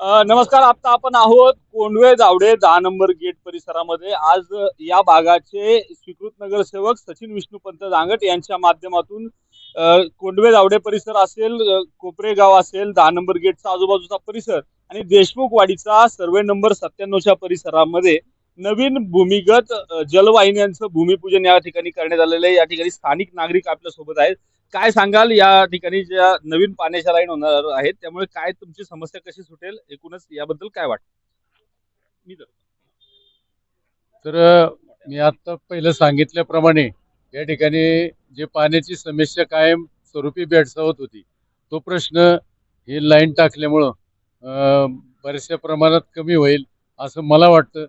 नमस्कार आता आपण आहोत कोंडवे जावडे दहा नंबर गेट परिसरामध्ये. आज या भागाचे स्वीकृत नगरसेवक सचिन विष्णुपंत जांगट यांच्या माध्यमातून कोंडवे जावडे परिसर असेल कोपरेगाव असेल दहा नंबर गेटचा आजूबाजूचा परिसर आणि देशमुखवाडीचा सर्वे नंबर सत्त्याण्णवच्या परिसरामध्ये नवीन भूमिगत जलवाहिन्यांचं भूमिपूजन या ठिकाणी करण्यात आलेलं आहे. या ठिकाणी स्थानिक नागरिक आपल्यासोबत आहेत. काय सांगाल? या ठिकाणी ज्या नवीन पाण्याच्या लाईन होणार आहेत त्यामुळे काय तुमची समस्या कशी सुटेल? एकूणच याबद्दल काय वाटतं? मी तर- मी आता पहिलं सांगितल्याप्रमाणे या ठिकाणी जे पाण्याची समस्या कायम स्वरूपी भेडसावत होती तो प्रश्न ही लाईन टाकल्यामुळं बऱ्याचशा प्रमाणात कमी होईल असं मला वाटतं.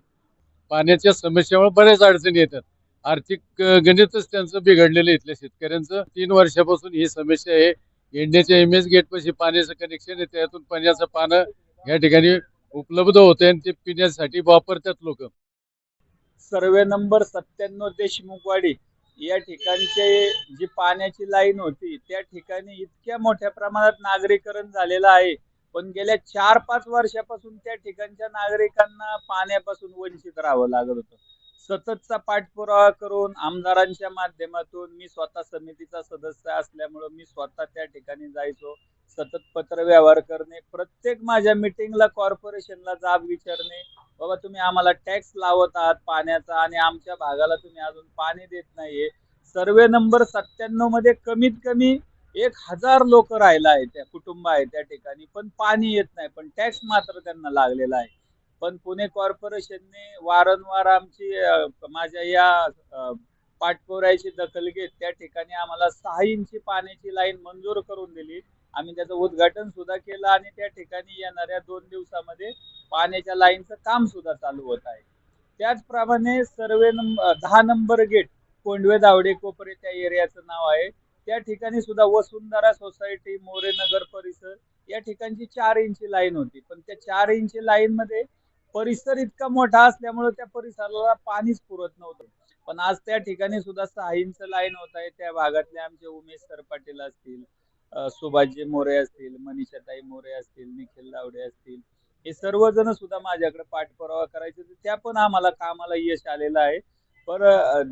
पाण्याच्या समस्यामुळे बऱ्याच अडचणी येतात. आर्थिक गणितच त्यांचं बिघडलेलं इथल्या शेतकऱ्यांचं. तीन वर्षापासून ही समस्या आहे. इंडियाच्या एम एस गेटपाशी पाण्याचं कनेक्शन आहे. त्यातून पाण्याचं पानं या ठिकाणी उपलब्ध होते आणि ते पिण्यासाठी वापरतात लोक. सर्वे नंबर सत्त्याण्णव देशमुखवाडी या ठिकाणचे जी पाण्याची लाईन होती त्या ठिकाणी इतक्या मोठ्या प्रमाणात नागरीकरण झालेलं आहे. पण गेल्या चार पाच वर्षापासून त्या ठिकाणच्या नागरिकांना पाण्यापासून वंचित राहावं लागत होतं. सततचा पाठपुरावा करून आमदारांच्या माध्यमातून मी स्वतः समितीचा सदस्य असल्यामुळं मी स्वतः त्या ठिकाणी जायचो. सतत पत्र व्यवहार करणे प्रत्येक माझ्या मिटिंगला कॉर्पोरेशनला जाब विचारणे. बाबा तुम्ही आम्हाला टॅक्स लावत आहात पाण्याचा आणि आमच्या भागाला तुम्ही अजून पाणी देत नाहीये. सर्वे नंबर सत्त्याण्णवमध्ये कमीत कमी एक हजार लोक राहिला आहे त्या कुटुंब आहे त्या ठिकाणी पण पाणी येत नाही पण टॅक्स मात्र त्यांना लागलेला आहे. पण पुणे कॉर्पोरेशनने वारंवार आमची माझ्या या अं, पाठपुरायची दखल घेत त्या ठिकाणी आम्हाला सहा इंची पाण्याची लाईन मंजूर करून दिली. आम्ही त्याचं उद्घाटन सुद्धा केलं आणि त्या ठिकाणी येणाऱ्या दोन दिवसामध्ये पाण्याच्या लाईनचं काम सुद्धा चालू होत आहे. त्याचप्रमाणे सर्वे नंबर दहा नंबर गेट कोंडवे दावडे कोपरे त्या एरियाचं नाव आहे. त्या ठिकाणी सुद्धा वसुंधरा सोसायटी मोरे नगर परिसर या ठिकाणची चार इंची लाईन होती. पण त्या चार इंची लाईन मध्ये परिसर इतका मोठा असल्यामुळे त्या परिसराला पाणीच पुरत नव्हतं. पण आज त्या ठिकाणी सुद्धा सहा इंच लाईन होत आहे. त्या भागातले आमचे उमेश सर पाटील असतील सुभाषजी मोरे असतील मनीषाताई मोरे असतील निखिल दावडे असतील हे सर्वजण सुद्धा माझ्याकडे पाठपुरावा करायचे तर त्या पण आम्हाला कामाला यश आलेलं आहे. पर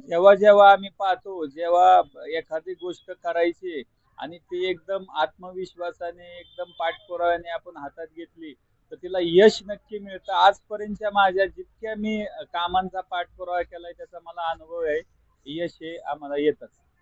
जेव्हा जेव्हा आम्ही पाहतो जेव्हा एखादी गोष्ट करायची आणि ती एकदम आत्मविश्वासाने एकदम पाठपुराव्याने आपण हातात घेतली तिला यश नक्की मिळतं. आजपर्यंतच्या माझ्या जितक्या मी कामांचा पाठपुरावा केलाय त्याचा मला अनुभव आहे. यश हे आम्हाला येतच.